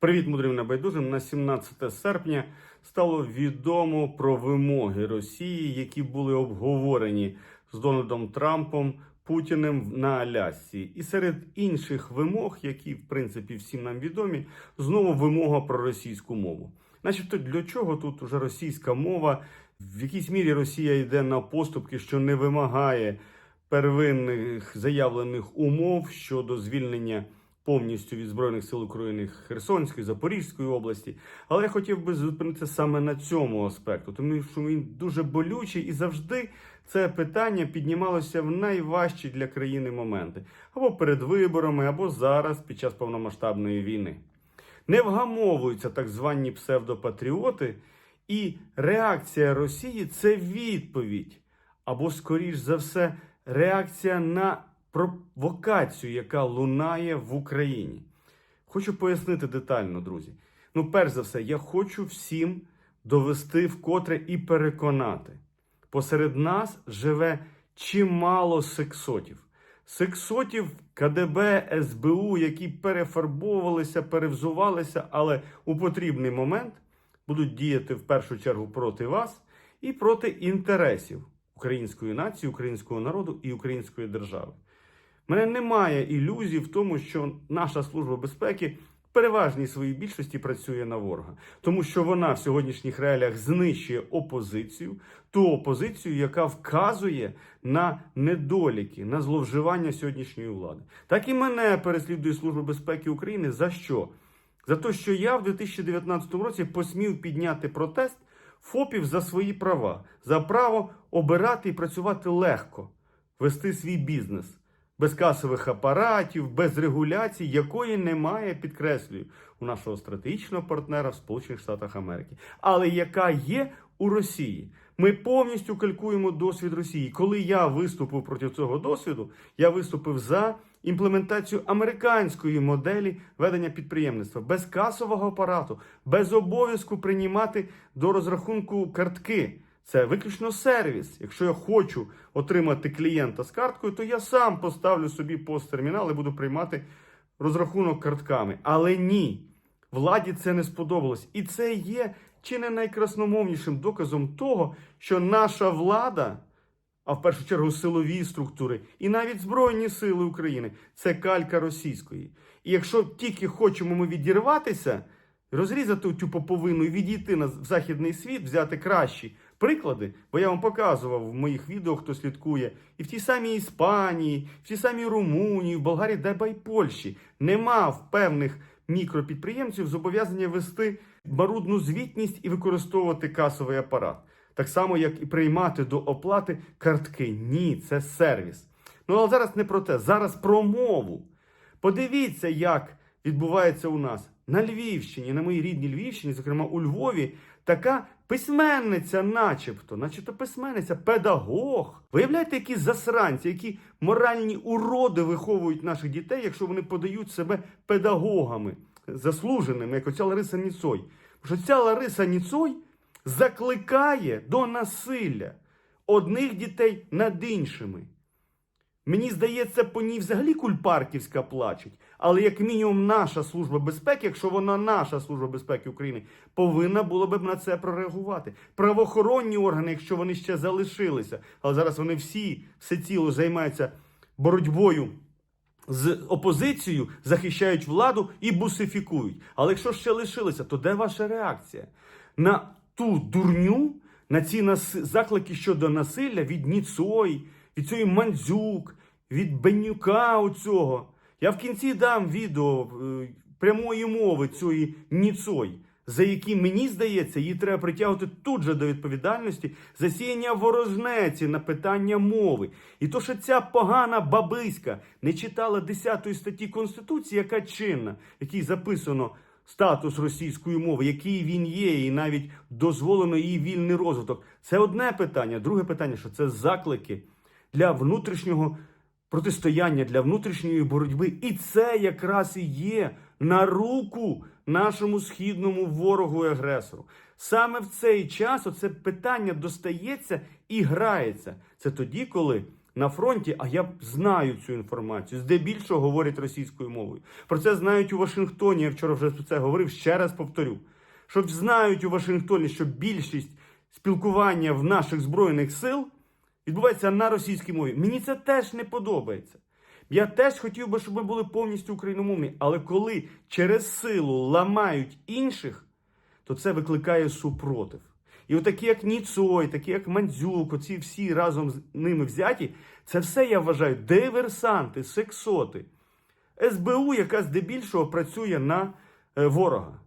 Привіт, мудрим небайдужим. На 17 серпня стало відомо про вимоги Росії, які були обговорені з Дональдом Трампом Путіним на Алясці. І серед інших вимог, які в принципі всім нам відомі, знову вимога про російську мову. Начебто для чого тут уже російська мова? В якійсь мірі Росія йде на поступки, що не вимагає первинних заявлених умов щодо звільнення повністю від збройних сил України Херсонської, Запорізької області. Але я хотів би зупинитися саме на цьому аспекту, тому що він дуже болючий і завжди це питання піднімалося в найважчі для країни моменти або перед виборами, або зараз під час повномасштабної війни. Не вгамовуються так звані псевдопатріоти, і реакція Росії це відповідь, або, скоріш за все, реакція на провокацію, яка лунає в Україні. Хочу пояснити детально, друзі. Ну, перш за все, я хочу всім довести вкотре і переконати. Посеред нас живе чимало сексотів. Сексотів КДБ, СБУ, які перефарбовувалися, перевзувалися, але у потрібний момент будуть діяти в першу чергу проти вас і проти інтересів української нації, українського народу і української держави. Мене немає ілюзій в тому, що наша служба безпеки в переважній своїй більшості працює на ворога, тому що вона в сьогоднішніх реаліях знищує опозицію, ту опозицію, яка вказує на недоліки, на зловживання сьогоднішньої влади. Так і мене переслідує Служба безпеки України. За що? За те, що я в 2019 році посмів підняти протест ФОПів за свої права, за право обирати і працювати легко, вести свій бізнес без касових апаратів, без регуляції, якої немає, підкреслюю, у нашого стратегічного партнера в Сполучених Штатах Америки, але яка є у Росії. Ми повністю калькуємо досвід Росії. Коли я виступив проти цього досвіду, я виступив за імплементацію американської моделі ведення підприємництва без касового апарату, без обов'язку приймати до розрахунку картки. Це виключно сервіс. Якщо я хочу отримати клієнта з карткою, то я сам поставлю собі посттермінал і буду приймати розрахунок картками. Але ні, владі це не сподобалось. І це є чи не найкрасномовнішим доказом того, що наша влада, а в першу чергу силові структури, і навіть Збройні Сили України це калька російської. І якщо тільки хочемо ми відірватися, розрізати цю поповину і відійти в західний світ, взяти кращі приклади, бо я вам показував в моїх відео, хто слідкує, і в тій самій Іспанії, в тій самій Румунії, в Болгарії, й Польщі нема в певних мікропідприємців зобов'язання вести марудну звітність і використовувати касовий апарат. Так само, як і приймати до оплати картки. Ні, це сервіс. Ну але зараз не про те, зараз про мову. Подивіться, як відбувається у нас на Львівщині, на моїй рідній Львівщині, зокрема у Львові, така письменниця, начебто, начебто письменниця, педагог. Виявляєте, які засранці, які моральні уроди виховують наших дітей, якщо вони подають себе педагогами, заслуженими, як оця Лариса Ніцой. Що ця Лариса Ніцой закликає до насилля одних дітей над іншими. Мені здається, по ній взагалі кульпарківська плачуть. Але як мінімум наша служба безпеки, якщо вона наша служба безпеки України, повинна була б на це прореагувати. Правоохоронні органи, якщо вони ще залишилися, але зараз вони всі всеціло займаються боротьбою з опозицією, захищають владу і бусифікують. Але якщо ще лишилися, то де ваша реакція на ту дурню, на ці нас... заклики щодо насилля від Ніцой, від цієї Мандзюк, від Бенюка оцього. Я в кінці дам відео е, прямої мови цієї Ніцой, за які, мені здається, її треба притягувати тут же до відповідальності за сіяння ворожнеці на питання мови. І то, що ця погана бабиська не читала 10 статті Конституції, яка чинна, в якій записано статус російської мови, який він є, і навіть дозволено її вільний розвиток. Це одне питання. Друге питання, що це заклики для внутрішнього протистояння, для внутрішньої боротьби. І це якраз і є на руку нашому східному ворогу і агресору. Саме в цей час оце питання достається і грається. Це тоді, коли на фронті, а я знаю цю інформацію. Здебільшого говорять російською мовою. Про це знають у Вашингтоні. Я вчора вже про це говорив. Ще раз повторю. Що знають у Вашингтоні, що більшість спілкування в наших збройних сил відбувається на російській мові. Мені це теж не подобається. Я теж хотів би, щоб ми були повністю україномовні, але коли через силу ламають інших, то це викликає супротив. І отакі, як Ніцой, такі як Мандзюк, оці всі разом з ними взяті, це все я вважаю диверсанти, сексоти. СБУ, яка здебільшого працює на е, ворога.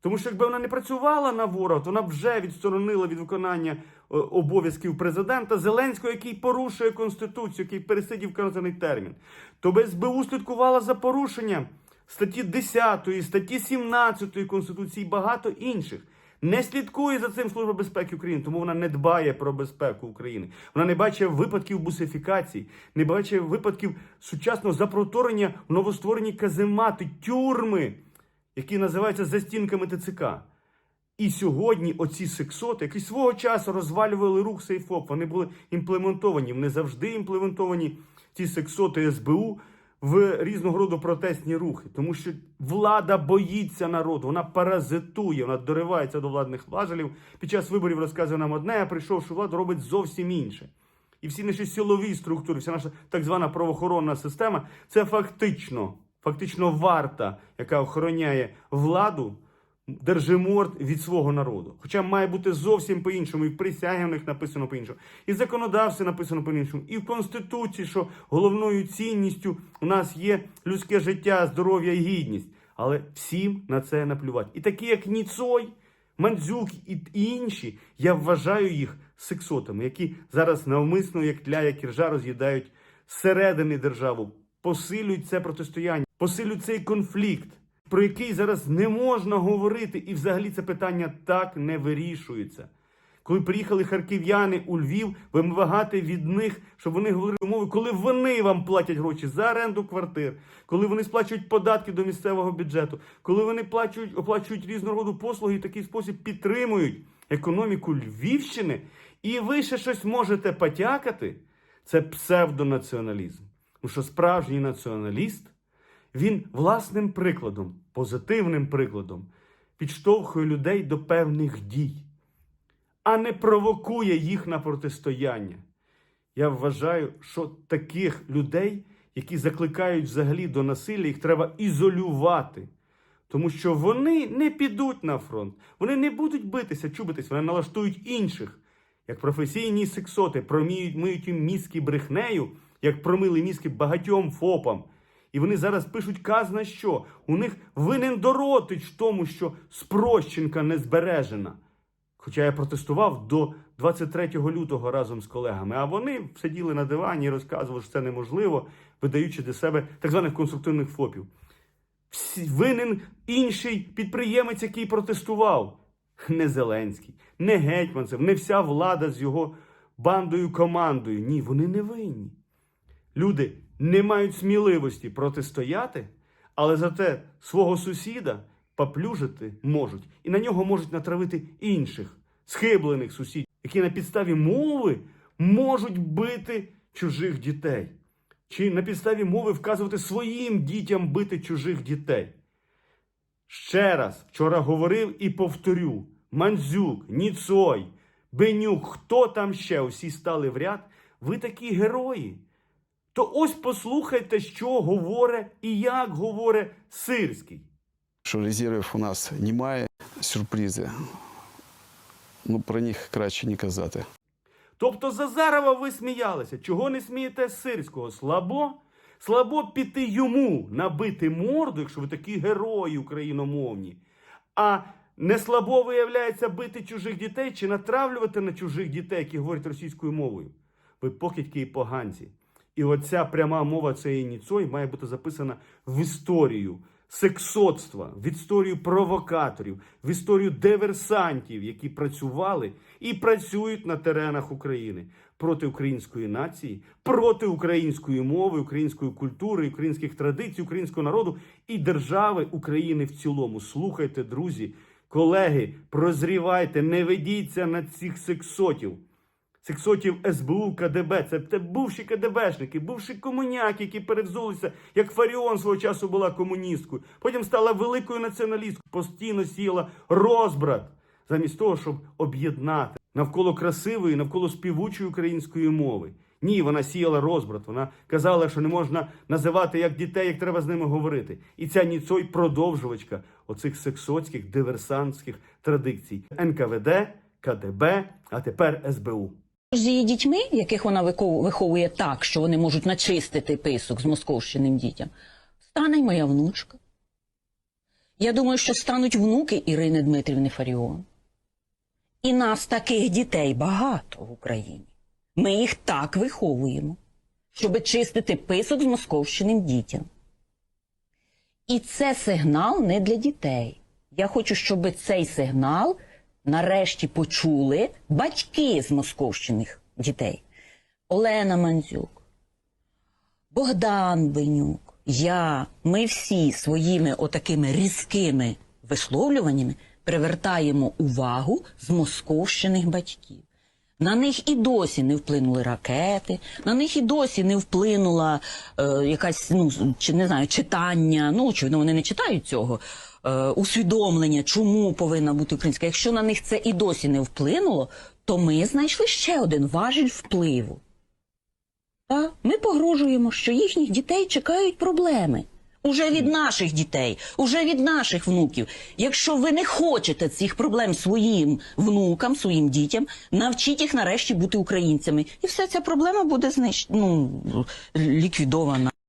Тому що якби вона не працювала на ворога, то вона б вже відсторонила від виконання обов'язків президента Зеленського, який порушує конституцію, який пересидів вказаний термін. То СБУ слідкувала за порушенням статті 10, статті 17 Конституції і багато інших. Не слідкує за цим Служба безпеки України, тому вона не дбає про безпеку України. Вона не бачить випадків бусифікації, не бачить випадків сучасного запроторення в новостворені каземати, тюрми, які називаються застінками ТЦК. І сьогодні оці сексоти, які свого часу розвалювали рух Сейфоп, вони були імплементовані. Вони завжди імплементовані, ці сексоти СБУ, в різного роду протестні рухи. Тому що влада боїться народу, вона паразитує, вона доривається до владних важелів. Під час виборів розказує нам одне, а прийшовши владу, робить зовсім інше. І всі наші силові структури, вся наша так звана правоохоронна система це фактично, фактично варта, яка охороняє владу держиморд від свого народу. Хоча має бути зовсім по-іншому, і в присягі них написано по-іншому, і в законодавстві написано по-іншому, і в Конституції, що головною цінністю у нас є людське життя, здоров'я і гідність. Але всім на це наплювати. І такі, як Ніцой, Мандзюк і інші, я вважаю їх сексотами, які зараз навмисно, як тля, як іржа, роз'їдають зсередини державу, посилюють це протистояння, посилюють цей конфлікт про який зараз не можна говорити, і взагалі це питання так не вирішується. Коли приїхали харків'яни у Львів, вимагати від них, щоб вони говорили мовою, коли вони вам платять гроші за оренду квартир, коли вони сплачують податки до місцевого бюджету, коли вони плачують, оплачують різного роду послуги і в такий спосіб підтримують економіку Львівщини, і ви ще щось можете потякати, це псевдонаціоналізм. Тому що справжній націоналіст. Він власним прикладом, позитивним прикладом, підштовхує людей до певних дій, а не провокує їх на протистояння. Я вважаю, що таких людей, які закликають взагалі до насилля, їх треба ізолювати. Тому що вони не підуть на фронт, вони не будуть битися, чубитись, вони налаштують інших, як професійні сексоти, проміють миють їм мізки брехнею, як промили мізки багатьом ФОПам. І вони зараз пишуть казна що. У них винен Доротич тому, що спрощенка не збережена. Хоча я протестував до 23 лютого разом з колегами, а вони сиділи на дивані і розказували, що це неможливо, видаючи для себе так званих конструктивних ФОПів. Винен інший підприємець, який протестував. Не Зеленський, не Гетьманцев, не вся влада з його бандою командою. Ні, вони не винні. Люди не мають сміливості протистояти, але зате свого сусіда поплюжити можуть. І на нього можуть натравити інших схиблених сусідів, які на підставі мови можуть бити чужих дітей. Чи на підставі мови вказувати своїм дітям бити чужих дітей. Ще раз вчора говорив і повторю: Мандзюк, Ніцой, Бенюк, хто там ще усі стали в ряд, ви такі герої. То ось послухайте, що говорить і як говорить Сирський. що резервів у нас немає, сюрпризи. Ну, про них краще не казати. Тобто за Зарова ви сміялися. Чого не смієте з Сирського? Слабо? Слабо піти йому набити морду, якщо ви такі герої україномовні. А не слабо виявляється бити чужих дітей чи натравлювати на чужих дітей, які говорять російською мовою. Ви покидьки і поганці. І оця пряма мова цієї Ніцой має бути записана в історію сексотства, в історію провокаторів, в історію диверсантів, які працювали і працюють на теренах України проти української нації, проти української мови, української культури, українських традицій, українського народу і держави України в цілому. Слухайте, друзі, колеги, прозрівайте, не ведіться на цих сексотів. Сексотів СБУ, КДБ. Це, це бувші КДБшники, бувші комуняки, які перевзулися, як Фаріон свого часу була комуністкою. Потім стала великою націоналісткою, постійно сіяла розбрат, замість того, щоб об'єднати навколо красивої, навколо співучої української мови. Ні, вона сіяла розбрат. Вона казала, що не можна називати як дітей, як треба з ними говорити. І ця Ніцой продовжувачка оцих сексотських диверсантських традицій НКВД, КДБ, а тепер СБУ. З її дітьми, яких вона виховує так, що вони можуть начистити писок з московщиним дітям, стане й моя внучка. Я думаю, що стануть внуки Ірини Дмитрівни Фаріон. І нас таких дітей багато в Україні. Ми їх так виховуємо, щоб чистити писок з московщиним дітям. І це сигнал не для дітей. Я хочу, щоб цей сигнал нарешті почули батьки з московщиних дітей. Олена Мандзюк, Богдан Бенюк, я, ми всі своїми отакими різкими висловлюваннями привертаємо увагу з московщиних батьків. На них і досі не вплинули ракети, на них і досі не вплинула е, якась, ну, чи не знаю, читання. Ну, очевидно, вони не читають цього. Е, усвідомлення, чому повинна бути українська. Якщо на них це і досі не вплинуло, то ми знайшли ще один важіль впливу. Та ми погрожуємо, що їхніх дітей чекають проблеми. Уже від наших дітей, уже від наших внуків. Якщо ви не хочете цих проблем своїм внукам, своїм дітям, навчіть їх нарешті бути українцями. І вся ця проблема буде знищ... ну, ліквідована.